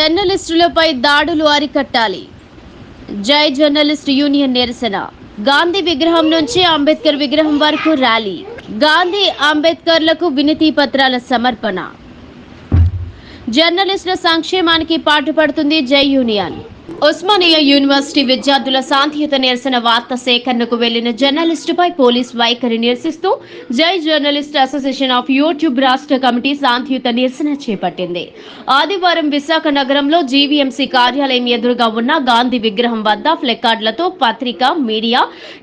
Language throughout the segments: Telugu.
జర్నలిస్టులపై దాడులు అరికట్టాలి. జై జర్నలిస్ట్ యూనియన్ నిరసన. గాంధీ విగ్రహం నుంచి అంబేద్కర్ విగ్రహం వరకు ర్యాలీ. గాంధీ అంబేద్కర్లకు వినతి పత్రాల సమర్పణ. జర్నలిస్టుల సంక్షేమానికి పాటుపడుతుంది జై యూనియన్. ఉస్మానియా యూనివర్సిటీ విద్యార్థుల శాంతియుత నిరసన వార్త సేకరణకు వెళ్ళిన జర్నలిస్టుపై పోలీస్ వైఖరి నిరసిస్తూ Jai journalist association of YouTube రాష్ట్ర కమిటీ శాంతియుత నిరసన చేపట్టింది. ఆదివారం విశాఖ నగరంలో జీవీఎంసీ కార్యాలయం ఎదురుగా ఉన్న గాంధీ విగ్రహం వద్ద ఫ్లెకార్డులతో పత్రిక media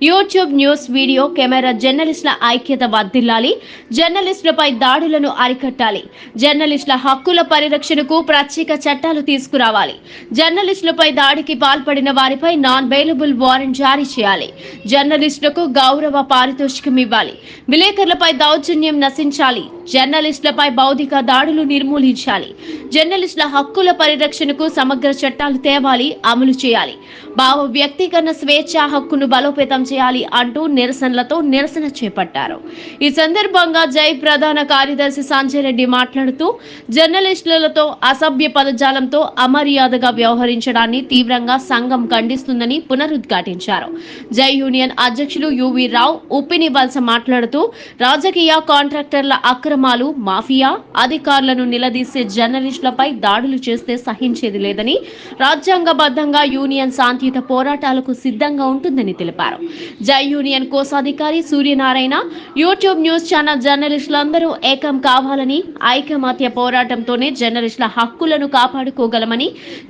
YouTube news video camera జర్నలిస్టుల ఐక్యత వర్ధిల్లాలి జర్నలిస్టులపై దాడులను అరికట్టాలి జర్నలిస్టుల హక్కుల పరిరక్షణకు ప్రత్యేక చట్టాలు తీసుకురావాలి జర్నలిస్టులపై దాడికి పాల్పడిన వారిపై నాన్ బెయిలబుల్ వారెంట్ జారీ చేయాలి. జర్నలిస్టులకు గౌరవ పారితోషికం ఇవ్వాలి విలేకరులపై దౌర్జన్యం నశించాలి. జర్నలిస్టులపై బౌద్ధిక దాడులు నిర్మూలించాలి. జర్నలిస్టుల హక్కుల పరిరక్షణకు సమగ్ర చట్టాలు తేవాలి అమలు చేయాలి. భావ వ్యక్తీకరణ స్వేచ్ఛ హక్కును బలోపేతం చేయాలి అంటూ నిరసనలతో నిరసన చేపట్టారు. ఈ సందర్భంగా జై ప్రధాన కార్యదర్శి సంజయ్ రెడ్డి మాట్లాడుతూ జర్నలిస్టులతో అసభ్య పదజాలంతో అమర్యాదగా వ్యవహరించడాన్ని తీవ్రంగా సంఘం ఖండిస్తుందని పునరుద్ఘాటించారు. జై యూనియన్ అధ్యక్షులు యువి రావు ఉప్పిని వలస మాట్లాడుతూ రాజకీయ కాంట్రాక్టర్ల అక్రమాలు మాఫియా అధికారులను నిలదీసే జర్నలిస్టులపై దాడులు చేస్తే సహించేది లేదని రాజ్యాంగబద్ధంగా యూనియన్ శాంతి శాంతియుత పోరాటాలకు సిద్ధంగా ఉంటుందని తెలిపారు. జై యూనియన్ కోశాధికారి సూర్యనారాయణ యూట్యూబ్ న్యూస్ ఛానల్ జర్నలిస్టులందరూ ఏకం కావాలని ఐకమత్య పోరాటంతోనే జర్నలిస్టుల హక్కులను కాపాడుకోగలమని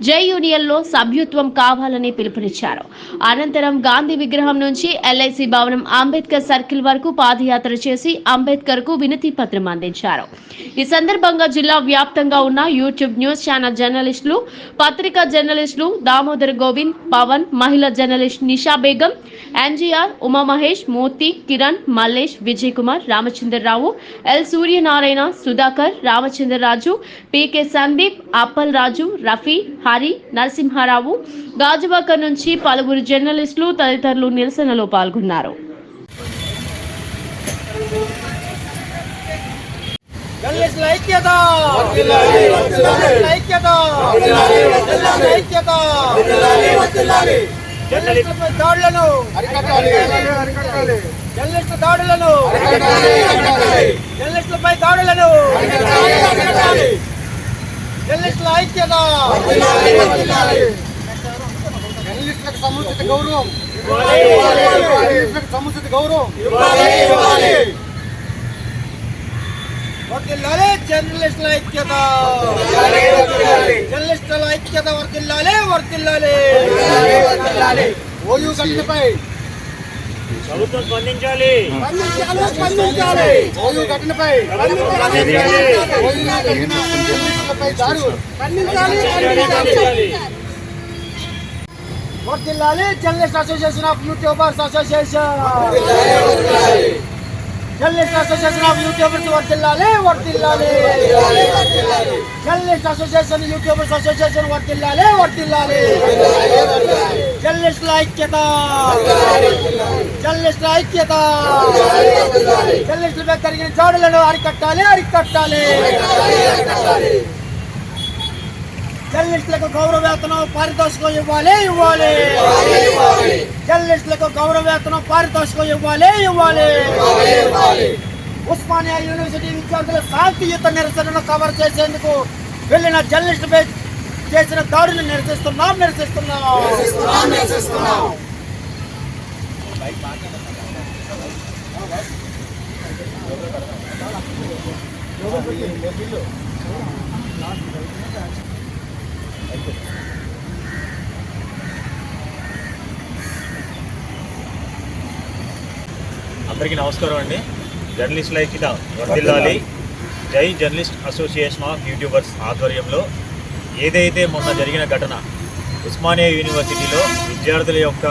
జై యూనియన్లో సభ్యత్వం కావాలని పిలుపునిచ్చారు. అనంతరం గాంధీ విగ్రహం నుంచి ఎల్ఐసి భవనం అంబేద్కర్ సర్కిల్ వరకు పాదయాత్ర చేసి అంబేద్కర్కు వినతి పత్రం అందించారు. ఈ సందర్భంగా జిల్లా వ్యాప్తంగా ఉన్న యూట్యూబ్ న్యూస్ ఛానల్ జర్నలిస్టులు పత్రికా జర్నలిస్టులు దామోదర్ గోవింద్ పవన్ మహిళా journalist Nisha Begum NGR Umamahesh Moti Kiran Mallesh Vijay Kumar Ramachandrarao L Suryanarayana Sudhakar Ramachandraraju PK Sandeep Appal Raju Rafi Hari Narasimharao Gajuwaka నుంచి పలువురు జర్నలిస్టులు తదితరులు నిరసనలో పాల్గొన్నారు. ఐక్యత! ఐక్యత! ఐక్యత! జర్నలిస్టులపై దాడులను! జర్నలిస్టు దాడులను! జర్నలిస్టులపై దాడులను! జర్నలిస్టుల ఐక్యత! జర్నలిస్టులకు సముచిత గౌరవం! సముచిత గౌరవం! వర్దిల్లాలే జర్నలిస్టుల ఐక్యత జర్నలిస్టుల ఐక్యత వర్దిల్లాలే వర్దిల్లాలే ఓయూ ఘటనపై ప్రభుత్వం స్పందించాలి స్పందించాలి ఓయూ ఘటనపై ఓయూ ఘటన జర్నలిస్టులపై దాడు వర్దిల్లాలి journalist association of YouTubers association journalist association of YouTubers వర్దిల్లాలి వర్దిల్లాలి జర్నలిస్ట్ అసోసియేషన్ యూట్యూబర్స్ అసోసియేషన్ వర్దిల్లాలి వర్దిల్లాలి జర్నలిస్టుల ఐక్యత జర్నలిస్టుల ఐక్యత జర్నలిస్టులపై జరిగిన దాడులను అరికట్టాలి అరికట్టాలి జర్నలిస్టులకు గౌరవ వేతనం పారితోషికం ఇవ్వాలి ఇవ్వాలి. జర్నలిస్టులకు గౌరవ వేతనం పారితోషికం ఇవ్వాలి ఇవ్వాలి. ఉస్మానియా యూనివర్సిటీ విద్యార్థుల శాంతియుత నిరసనను కవర్ చేసేందుకు వెళ్ళిన జర్నలిస్టుపై చేసిన దాడులు నిరసిస్తున్నాం నిరసిస్తున్నాం. అందరికీ నమస్కారం అండి. జర్నలిస్టుల ఐక్యత వర్దిల్లాలి. జై జర్నలిస్ట్ అసోసియేషన్ ఆఫ్ యూట్యూబర్స్ ఆధ్వర్యంలో ఏదైతే మొన్న జరిగిన ఘటన ఉస్మానియా యూనివర్సిటీలో విద్యార్థుల యొక్క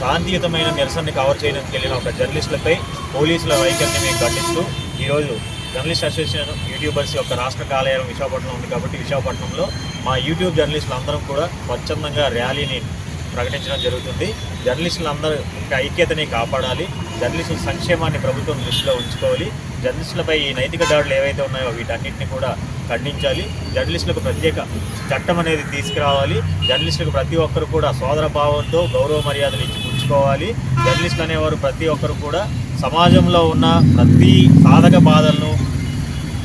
శాంతియుతమైన నిరసనని కవర్ చేయడానికి వెళ్ళిన ఒక జర్నలిస్టులపై పోలీసుల వైఖరిని మేము ఖండిస్తూ ఈరోజు జర్నలిస్ట్ అసోసియేషన్ యూట్యూబర్స్ యొక్క రాష్ట్ర కార్యాలయం విశాఖపట్నం ఉంది కాబట్టి విశాఖపట్నంలో మా యూట్యూబ్ జర్నలిస్టులు అందరం కూడా స్వచ్ఛందంగా ర్యాలీని ప్రకటించడం జరుగుతుంది. జర్నలిస్టులందరూ ఇంకా ఐక్యతని కాపాడాలి. జర్నలిస్టుల సంక్షేమాన్ని ప్రభుత్వం దృష్టిలో ఉంచుకోవాలి. జర్నలిస్టులపై ఈ నైతిక దాడులు ఏవైతే ఉన్నాయో వీటన్నిటిని కూడా ఖండించాలి. జర్నలిస్టులకు ప్రత్యేక చట్టం అనేది తీసుకురావాలి. జర్నలిస్టులకు ప్రతి ఒక్కరు కూడా సోదర భావంతో గౌరవ మర్యాదలు ఇచ్చి ఉంచుకోవాలి జర్నలిస్టులు అనేవారు ప్రతి ఒక్కరు కూడా సమాజంలో ఉన్న ప్రతి సాధక బాధలను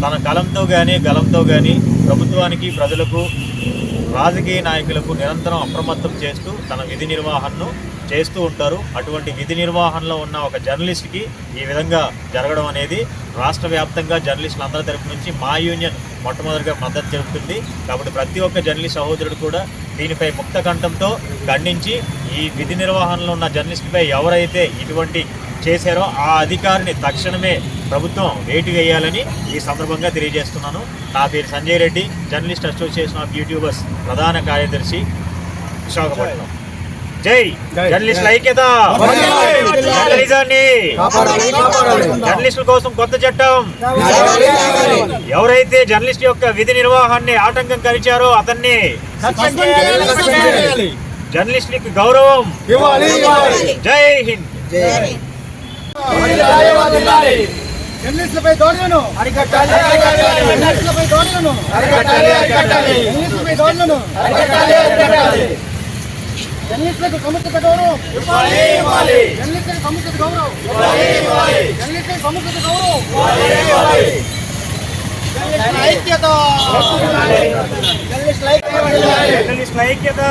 తన కలంతో కానీ గలంతో కానీ ప్రభుత్వానికి ప్రజలకు రాజకీయ నాయకులకు నిరంతరం అప్రమత్తం చేస్తూ తన విధి నిర్వహణను చేస్తూ ఉంటారు. అటువంటి విధి నిర్వహణలో ఉన్న ఒక జర్నలిస్ట్కి ఈ విధంగా జరగడం అనేది రాష్ట్ర వ్యాప్తంగా జర్నలిస్టులు అందరి తరపు నుంచి మా యూనియన్ మొట్టమొదటిగా మద్దతు జరుగుతుంది కాబట్టి ప్రతి ఒక్క జర్నలిస్ట్ సహోదరుడు కూడా దీనిపై ముక్త కంఠంతో ఖండించి ఈ విధి నిర్వహణలో ఉన్న జర్నలిస్టుపై ఎవరైతే ఇటువంటి చేశారో ఆ అధికారిని తక్షణమే ప్రభుత్వం వేటు వేయాలని ఈ సందర్భంగా తెలియజేస్తున్నాను. నా పేరు Sanjay Reddy journalist association of YouTubers ప్రధాన కార్యదర్శి విశాఖపట్నం. జై! జర్నలిస్టుల ఐక్యత జర్నలిజాన్ని జర్నలిస్టుల కోసం కొత్త చట్టం. ఎవరైతే జర్నలిస్ట్ యొక్క విధి నిర్వహణని ఆటంకం కలిచారో అతన్ని జర్నలిస్టులకి గౌరవం జై హింద్. జర్నలిస్టులపై దాడులను. అరికట్టాలి జర్నలిస్టులపై దాడులను. అరికట్టాలి అరికట్టాలి. జర్నలిస్టులపై దాడులను. అరికట్టాలి అరికట్టాలి. జర్నలిస్టులకు సముచిత గౌరవం. ఇవ్వాలి ఇవ్వాలి. జర్నలిస్టులకు సముచిత గౌరవం. ఇవ్వాలి ఇవ్వాలి. జర్నలిస్టులకు సముచిత గౌరవం. ఇవ్వాలి ఇవ్వాలి. జర్నలిస్టుల ఐక్యత. జర్నలిస్టుల ఐక్యత. జర్నలిస్టుల ఐక్యత.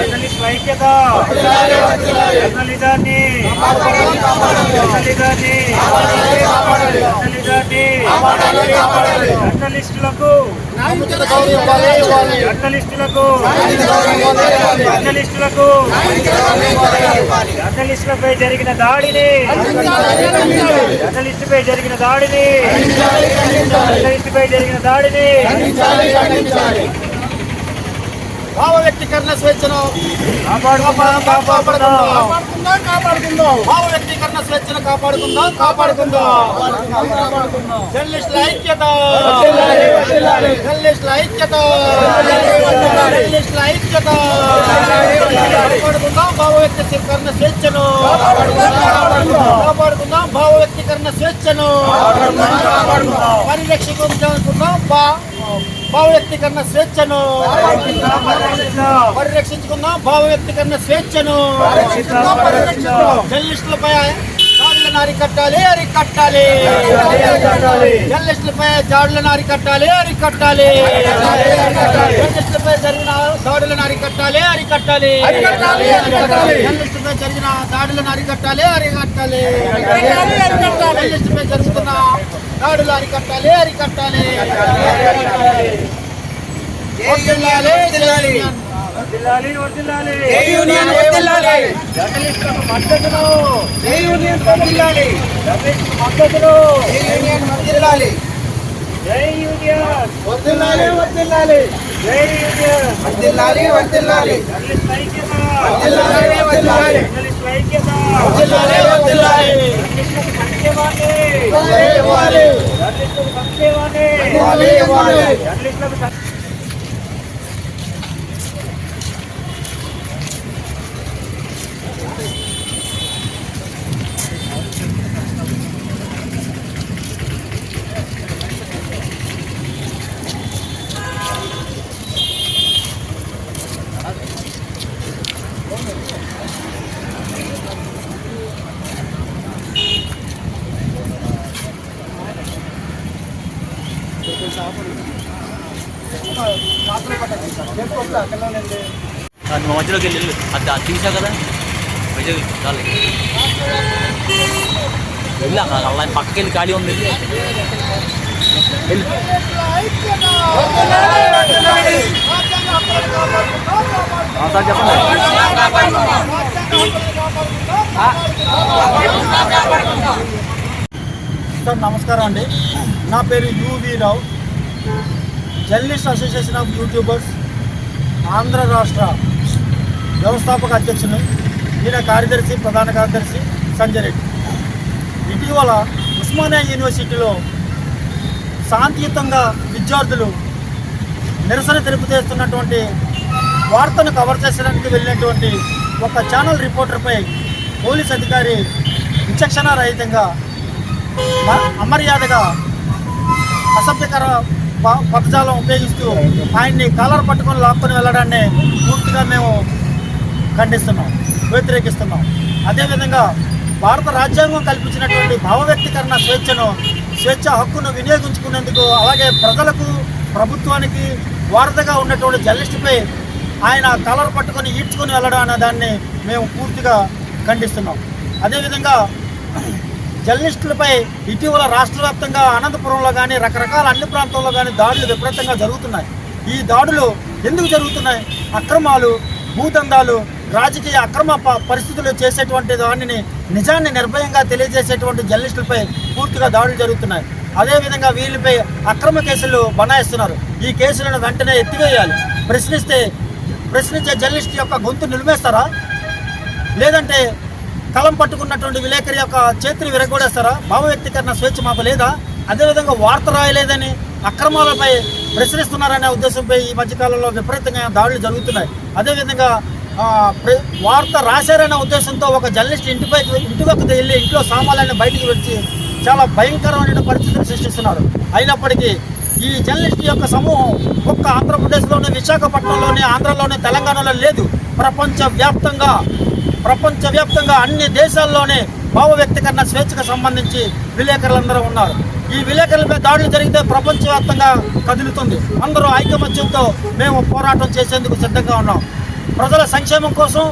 జర్నలిస్టుల ఐక్యత. జర్నలిజాన్ని జర్నలిజాన్ని జర్నలిజాన్ని జర్నలిస్టులకు. జర్నలిస్టులకు. జర్నలిస్టులకు. జర్నలిస్టులపై జరిగిన దాడిని. జర్నలిస్టుపై జరిగిన దాడిని. జర్నలిస్టుపై జరిగిన దాడిని. భావ వ్యక్తీకరణ స్వేచ్ఛను కాపాడుకుందాం కాపాడుకుందాం. భావ వ్యక్తీకరణ స్వేచ్ఛను కాపాడుకుందాం కాపాడుకుందాం. జర్నలిస్టుల ఐక్యత. జర్నలిస్టుల ఐక్యత. జర్నలిస్టుల ఐక్యత. కాపాడుకుందాం భావ వ్యక్తీకరణ స్వేచ్ఛను. కాపాడుకుందాం భావ వ్యక్తీకరణ స్వేచ్ఛను. పరిరక్షించుకుందాం భావ వ్యక్తీకరణ స్వేచ్ఛను పరిరక్షించుకుందాం. భావ వ్యక్తీకరణ స్వేచ్ఛను జర్నలిస్టులపై దాడులను అరికట్టాలి అరికట్టాలి జర్నలిస్టులపై దాడులను అరికట్టాలి అరికట్టాలి జర్నలిస్టులపై జరిగిన దాడులను అరికట్టాలి అరికట్టాలి జర్నలిస్టులపై జరిగిన దాడులను అరికట్టాలి అరికట్టాలి జర్నలిస్టులపై జరుగుతున్న దాడులు అరికట్టాలి అరికట్టాలి వర్ధిల్లాలి వర్ధిల్లాలి ఏ యూనియన్ వర్ధిల్లాలి. జర్నలిస్టులకు మద్దతును ఏ యూనియన్ వర్ధిల్లాలి. జర్నలిస్టులకు మద్దతును ఏ యూనియన్ వర్ధిల్లాలి. జై యూనియన్ వర్ధిల్లాలి, వర్ధిల్లాలి. జై యూనియన్ వర్ధిల్లాలి, వర్ధిల్లాలి. జర్నలిస్టుల ఐక్యత వర్ధిల్లాలి, వర్ధిల్లాలి. జర్నలిస్టుల ఐక్యత వర్ధిల్లాలి, వర్ధిల్లాలి. జర్నలిస్టులకు సంక్షేమాన్ని ఇవ్వాలి. జర్నలిస్టులకు సంక్షేమాన్ని ఇవ్వాలి, ఇవ్వాలి. జర్నలిస్టులకు మధ్యలోకి వెళ్ళి అది అది తీసా కదా? మధ్యలోకి చాలు వెళ్ళా అలా పక్కకి వెళ్ళి ఖాళీ ఉంది. వెళ్ళి. సార్ చెప్పండి. సార్ నమస్కారం అండి. నా పేరు UV Rao. Journalist association of YouTubers Andhra రాష్ట్ర వ్యవస్థాపక అధ్యక్షులు ఈయన కార్యదర్శి ప్రధాన కార్యదర్శి సంజయ్ రెడ్డి. ఇటీవల ఉస్మానియా యూనివర్సిటీలో శాంతియుతంగా విద్యార్థులు నిరసన తెలుపుతేస్తున్నటువంటి వార్తను కవర్ చేసడానికి వెళ్ళినటువంటి ఒక ఛానల్ రిపోర్టర్పై పోలీస్ అధికారి విచక్షణ రహితంగా మ- అమర్యాదగా అసభ్యకర ప- పదజాలం ఉపయోగిస్తూ ఆయన్ని కాలర్ పట్టుకొని లాక్కొని వెళ్ళడాన్ని పూర్తిగా మేము ఖండిస్తున్నాం వ్యతిరేకిస్తున్నాం. అదేవిధంగా భారత రాజ్యాంగం కల్పించినటువంటి భావవ్యక్తీకరణ స్వేచ్ఛను స్వేచ్ఛ హక్కును వినియోగించుకునేందుకు అలాగే ప్రజలకు ప్రభుత్వానికి వారధగా ఉన్నటువంటి జర్నలిస్టుపై ఆయన కలర్ పట్టుకొని ఈడ్చుకొని వెళ్ళడం అనే దాన్ని మేము పూర్తిగా ఖండిస్తున్నాం. అదేవిధంగా జర్నలిస్టులపై ఇటీవల రాష్ట్ర వ్యాప్తంగా అనంతపురంలో కానీ రకరకాల అన్ని ప్రాంతాల్లో కానీ దాడులు విపరీతంగా జరుగుతున్నాయి. ఈ దాడులు ఎందుకు జరుగుతున్నాయి? అక్రమాలు భూదందాలు రాజకీయ అక్రమ పరిస్థితులు చేసేటువంటి దానిని నిజాన్ని నిర్భయంగా తెలియజేసేటువంటి జర్నలిస్టులపై పూర్తిగా దాడులు జరుగుతున్నాయి. అదేవిధంగా వీళ్ళపై అక్రమ కేసులు బనాయిస్తున్నారు. ఈ కేసులను వెంటనే ఎత్తివేయాలి. ప్రశ్నిస్తే ప్రశ్నించే జర్నలిస్ట్ యొక్క గొంతు నిలిమేస్తారా? లేదంటే కలం పట్టుకున్నటువంటి విలేకరి యొక్క చేతిని విరగొడేస్తారా? భావ వ్యక్తీకరణ స్వేచ్ఛ మాకు లేదా? అదేవిధంగా వార్త రాయలేదని అక్రమాలపై ప్రశ్నిస్తున్నారనే ఉద్దేశంపై ఈ మధ్యకాలంలో విపరీతంగా దాడులు జరుగుతున్నాయి. అదేవిధంగా వార్త రాశారనే ఉద్దేశంతో ఒక జర్నలిస్ట్ ఇంటిపై ఇంటికి వెళ్ళి ఇంట్లో సామాన్లన్నీ బయటికి వచ్చి చాలా భయంకరమైన పరిస్థితులు సృష్టిస్తున్నారు. అయినప్పటికీ ఈ జర్నలిస్ట్ యొక్క సమూహం ఒక్క ఆంధ్రప్రదేశ్లోనే విశాఖపట్నంలోనే ఆంధ్రలోనే తెలంగాణలో లేదు. ప్రపంచవ్యాప్తంగా ప్రపంచవ్యాప్తంగా అన్ని దేశాల్లోనే భావ వ్యక్తీకరణ స్వేచ్ఛకు సంబంధించి విలేకరులందరూ ఉన్నారు. ఈ విలేకరులపై దాడులు జరిగితే ప్రపంచవ్యాప్తంగా కదులుతుంది. అందరూ ఐకమత్యంతో మేము పోరాటం చేసేందుకు సిద్ధంగా ఉన్నాం. ప్రజల సంక్షేమం కోసం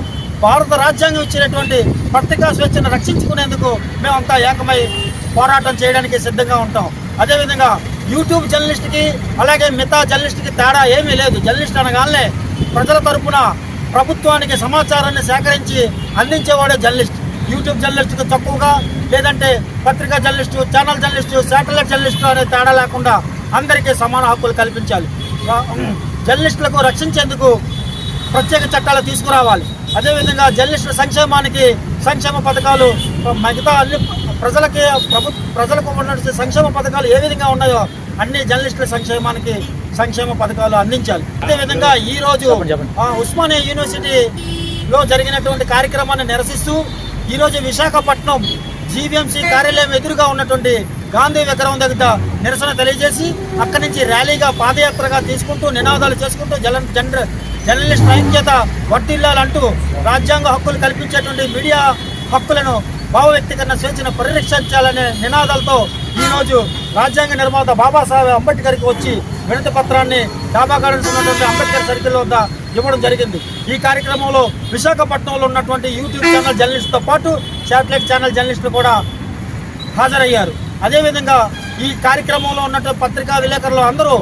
భారత రాజ్యాంగం ఇచ్చినటువంటి పత్రికా స్వేచ్ఛను రక్షించుకునేందుకు మేమంతా ఏకమై పోరాటం చేయడానికి సిద్ధంగా ఉంటాం. అదేవిధంగా యూట్యూబ్ జర్నలిస్ట్కి అలాగే మిగతా జర్నలిస్ట్కి తేడా ఏమీ లేదు. జర్నలిస్ట్ అనగానే ప్రజల తరపున ప్రభుత్వానికి సమాచారాన్ని సేకరించి అందించేవాడే జర్నలిస్ట్. యూట్యూబ్ జర్నలిస్టుకు తక్కువగా లేదంటే పత్రికా journalist channel journalist satellite journalist అనే తేడా లేకుండా అందరికీ సమాన హక్కులు కల్పించాలి. జర్నలిస్టులకు రక్షించేందుకు ప్రత్యేక చట్టాలు తీసుకురావాలి. అదేవిధంగా జర్నలిస్టుల సంక్షేమానికి సంక్షేమ పథకాలు మిగతా అన్ని ప్రజలకి ప్రభు ప్రజలకు ఉన్న సంక్షేమ పథకాలు ఏ విధంగా ఉన్నాయో అన్ని జర్నలిస్టుల సంక్షేమానికి సంక్షేమ పథకాలు అందించాలి. అదేవిధంగా ఈ రోజు ఆ, ఉస్మానియా యూనివర్సిటీలో జరిగినటువంటి కార్యక్రమాన్ని నిరసిస్తూ ఈరోజు విశాఖపట్నం జీవీఎంసీ కార్యాలయం ఎదురుగా ఉన్నటువంటి గాంధీ విగ్రహం దగ్గర నిరసన తెలియజేసి అక్కడి నుంచి ర్యాలీగా పాదయాత్రగా తీసుకుంటూ నినాదాలు చేసుకుంటూ జల జనర జర్నలిస్ట్ ఐక్యత వర్తిల్లాలంటూ రాజ్యాంగ హక్కులు కల్పించేటువంటి మీడియా హక్కులను భావ వ్యక్తీకరణ స్వేచ్ఛను పరిరక్షించాలనే నినాదాలతో ఈరోజు రాజ్యాంగ నిర్మాత బాబాసాహెబ్ అంబేద్కర్కి వచ్చి వినతి పత్రాన్ని డాబా గార్డెన్స్ ఉన్నటువంటి అంబేద్కర్ సర్కిల్ వద్ద ఇవ్వడం జరిగింది. ఈ కార్యక్రమంలో విశాఖపట్నంలో ఉన్నటువంటి యూట్యూబ్ ఛానల్ జర్నలిస్ట్తో పాటు శాటిలైట్ ఛానల్ జర్నలిస్టులు కూడా హాజరయ్యారు. అదేవిధంగా ఈ కార్యక్రమంలో ఉన్నటువంటి పత్రికా విలేకరులు అందరూ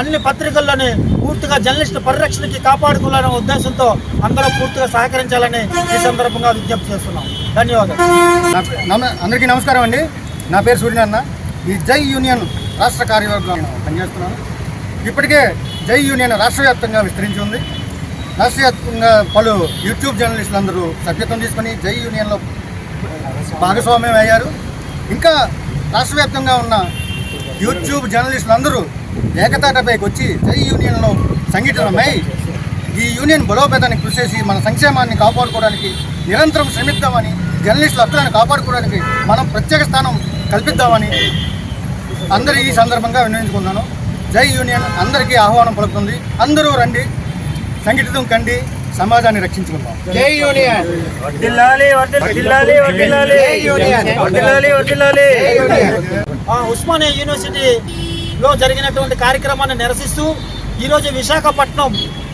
అన్ని పత్రికల్లోనే పూర్తిగా జర్నలిస్టు పరిరక్షణకి కాపాడుకోవాలనే ఉద్దేశంతో అందరూ పూర్తిగా సహకరించాలని ఈ సందర్భంగా విజ్ఞప్తి చేస్తున్నాం. ధన్యవాదాలు. అందరికీ నమస్కారం అండి. నా పేరు సూర్యనన్న ఈ జై యూనియన్ రాష్ట్ర కార్యవర్గం పనిచేస్తున్నాను. ఇప్పటికే జై యూనియన్ రాష్ట్ర వ్యాప్తంగా విస్తరించి ఉంది. రాష్ట్ర వ్యాప్తంగా పలు యూట్యూబ్ జర్నలిస్టులు అందరూ సభ్యత్వం తీసుకుని జై యూనియన్లో భాగస్వామ్యం అయ్యారు. ఇంకా రాష్ట్ర వ్యాప్తంగా ఉన్న యూట్యూబ్ జర్నలిస్టులు అందరూ ఏకతాటపైకి వచ్చి జై యూనియన్లో సంఘటితమై ఈ యూనియన్ బలోపేతానికి కృషి చేసి మన సంక్షేమాన్ని కాపాడుకోవడానికి నిరంతరం శ్రమిద్దామని జర్నలిస్టుల హక్కులను కాపాడుకోవడానికి మనం ప్రత్యేక స్థానం కల్పిద్దామని అందరూ ఈ సందర్భంగా వినియోగించుకున్నాను జై యూనియన్ అందరికీ ఆహ్వానం పలుకుతుంది. అందరూ రండి సంఘటితం కండి సమాజాన్ని రక్షించుకుందాం. జై యూనియన్. వర్ధిల్లాలి, వర్ధిల్- యూనివర్సిటీలో జరిగినటువంటి కార్యక్రమాన్ని నిరసిస్తూ ఈరోజు విశాఖపట్నం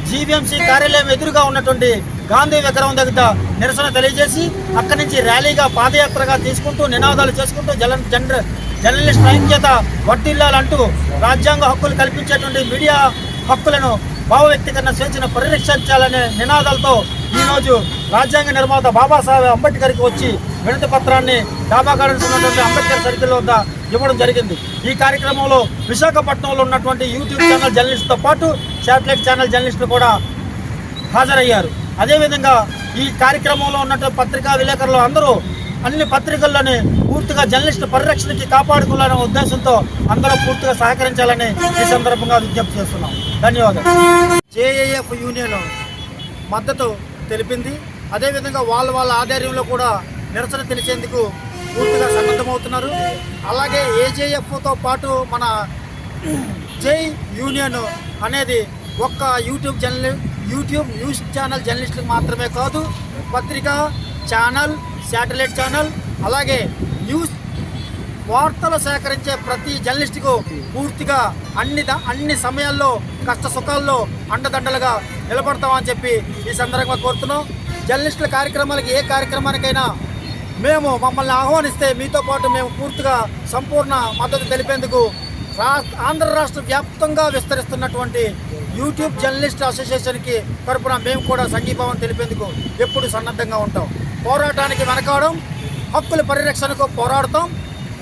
జీవీఎంసీ కార్యాలయం ఎదురుగా ఉన్నటువంటి గాంధీ విగ్రహం దగ్గర నిరసన తెలియజేసి అక్కడి నుంచి ర్యాలీగా పాదయాత్రగా తీసుకుంటూ నినాదాలు చేసుకుంటూ జల జనర జర్నలిస్ట్ ఐక్యత వర్తిల్లాలంటూ రాజ్యాంగ హక్కులు కల్పించేటువంటి మీడియా హక్కులను భావ వ్యక్తీకరణ స్వేచ్ఛను పరిరక్షించాలనే నినాదాలతో ఈరోజు రాజ్యాంగ నిర్మాత బాబాసాహెబ్ అంబేద్కర్కి వచ్చి వినతి పత్రాన్ని డాబా గార్డెన్స్ ఉన్నటువంటి అంబేద్కర్ సర్కిల్ వద్ద ఇవ్వడం జరిగింది. ఈ కార్యక్రమంలో విశాఖపట్నంలో ఉన్నటువంటి యూట్యూబ్ ఛానల్ జర్నలిస్టుతో పాటు శాటిలైట్ ఛానల్ జర్నలిస్టులు కూడా హాజరయ్యారు. అదేవిధంగా ఈ కార్యక్రమంలో ఉన్నటువంటి పత్రికా విలేకరులు అందరూ అన్ని పత్రికల్లోనే పూర్తిగా జర్నలిస్టు పరిరక్షణకి కాపాడుకోవాలనే ఉద్దేశంతో అందరూ పూర్తిగా సహకరించాలని ఈ సందర్భంగా విజ్ఞప్తి చేస్తున్నాం. ధన్యవాదాలు. జేఏఎఫ్ యూనియన్ మద్దతు తెలిపింది. అదేవిధంగా వాళ్ళ వాళ్ళ ఆధ్వర్యంలో కూడా నిరసన తెలిసేందుకు పూర్తిగా సన్నద్ధమవుతున్నారు అలాగే ఏజేఎఫ్తో పాటు మన జై యూనియన్ అనేది ఒక్క యూట్యూబ్ జర్నలి యూట్యూబ్ న్యూస్ ఛానల్ జర్నలిస్టులకు మాత్రమే కాదు పత్రిక ఛానల్ శాటిలైట్ ఛానల్ అలాగే న్యూస్ వార్తలు సేకరించే ప్రతి జర్నలిస్టుకు పూర్తిగా అన్ని అన్ని సమయాల్లో కష్ట సుఖాల్లో అండదండలుగా నిలబడతామని చెప్పి ఈ సందర్భంగా కోరుతున్నాం. జర్నలిస్టుల కార్యక్రమాలకి ఏ కార్యక్రమానికైనా మేము మమ్మల్ని ఆహ్వానిస్తే మీతో పాటు మేము పూర్తిగా సంపూర్ణ మద్దతు తెలిపేందుకు రా ఆంధ్ర రాష్ట్ర వ్యాప్తంగా విస్తరిస్తున్నటువంటి యూట్యూబ్ జర్నలిస్ట్ అసోసియేషన్కి తరపున మేము కూడా సంఘీభావం తెలిపేందుకు ఎప్పుడు సన్నద్ధంగా ఉంటాం. పోరాటానికి వెనకాడం హక్కుల పరిరక్షణకు పోరాడతాం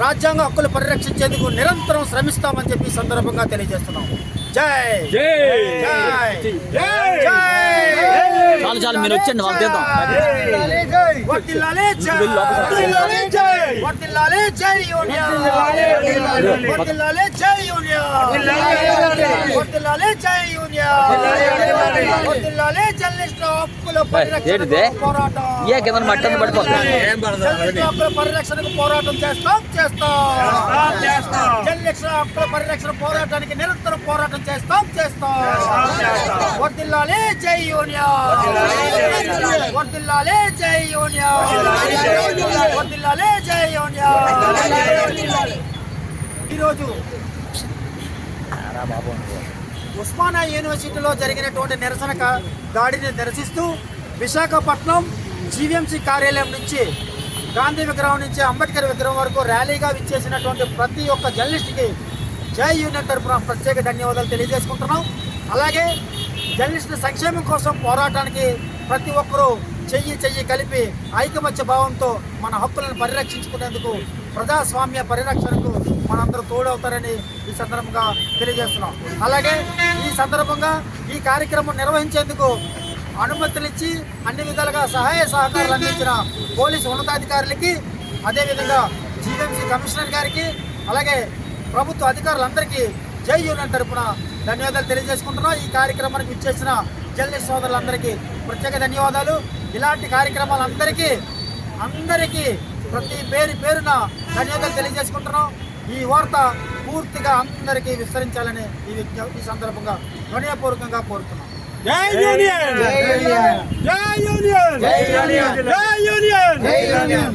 రాజ్యాంగ హక్కులు పరిరక్షించేందుకు నిరంతరం శ్రమిస్తామని చెప్పి సందర్భంగా తెలియజేస్తున్నాం. జై జై చాలు చాలు మీరు వచ్చండి వాళ్ళు తీద్దాం వర్ధిల్లాలి జై పోరాటం ఏ కింద మట్టని పడిపోతుంది పరిరక్షణకు పోరాటం చేస్తాం చేస్తాం పరిరక్షణ పోరాటానికి నిరంతరం పోరాటం చేస్తాం చేస్తాం. వర్దిల్లాలి జై యూనియన్. వర్దిల్లాలి జై యూనియన్. వర్దిల్లాలి జై యూనియన్. ఈరోజు ఉస్మానియా యూనివర్సిటీలో జరిగినటువంటి నిరసన దాడిని నిరసిస్తూ విశాఖపట్నం జీవీఎంసీ కార్యాలయం నుంచి గాంధీ విగ్రహం నుంచి అంబేద్కర్ విగ్రహం వరకు ర్యాలీగా విచ్చేసినటువంటి ప్రతి ఒక్క జర్నలిస్ట్కి జై యూనియన్ తరపున ప్రత్యేక ధన్యవాదాలు తెలియజేసుకుంటున్నాం. అలాగే జర్నలిస్టుల సంక్షేమం కోసం పోరాటానికి ప్రతి ఒక్కరూ చెయ్యి చెయ్యి కలిపి ఐకమత్య భావంతో మన హక్కులను పరిరక్షించుకునేందుకు ప్రజాస్వామ్య పరిరక్షణకు మనందరూ తోడవుతారని ఈ సందర్భంగా తెలియజేస్తున్నాం. అలాగే ఈ సందర్భంగా ఈ కార్యక్రమం నిర్వహించేందుకు అనుమతులిచ్చి అన్ని విధాలుగా సహాయ సహకారాలు అందించిన పోలీసు ఉన్నతాధికారులకి అదేవిధంగా జీవీఎంసీ కమిషనర్ గారికి అలాగే ప్రభుత్వ అధికారులందరికీ జై యూనియన్ తరపున ధన్యవాదాలు తెలియజేసుకుంటున్నాం. ఈ కార్యక్రమానికి ఇచ్చేసిన జర్నలిస్ట్ సోదరులందరికీ ప్రత్యేక ధన్యవాదాలు. ఇలాంటి కార్యక్రమాలందరికీ అందరికీ ప్రతి పేరు పేరున ధన్యవాదాలు తెలియజేసుకుంటున్నాం. ఈ వార్త పూర్తిగా అందరికీ విస్తరించాలని ఈ ఈ సందర్భంగా వినయపూర్వకంగా కోరుతున్నాం. జై యూనియన్! జై యూనియన్! జై యూనియన్! జై యూనియన్! జై యూనియన్!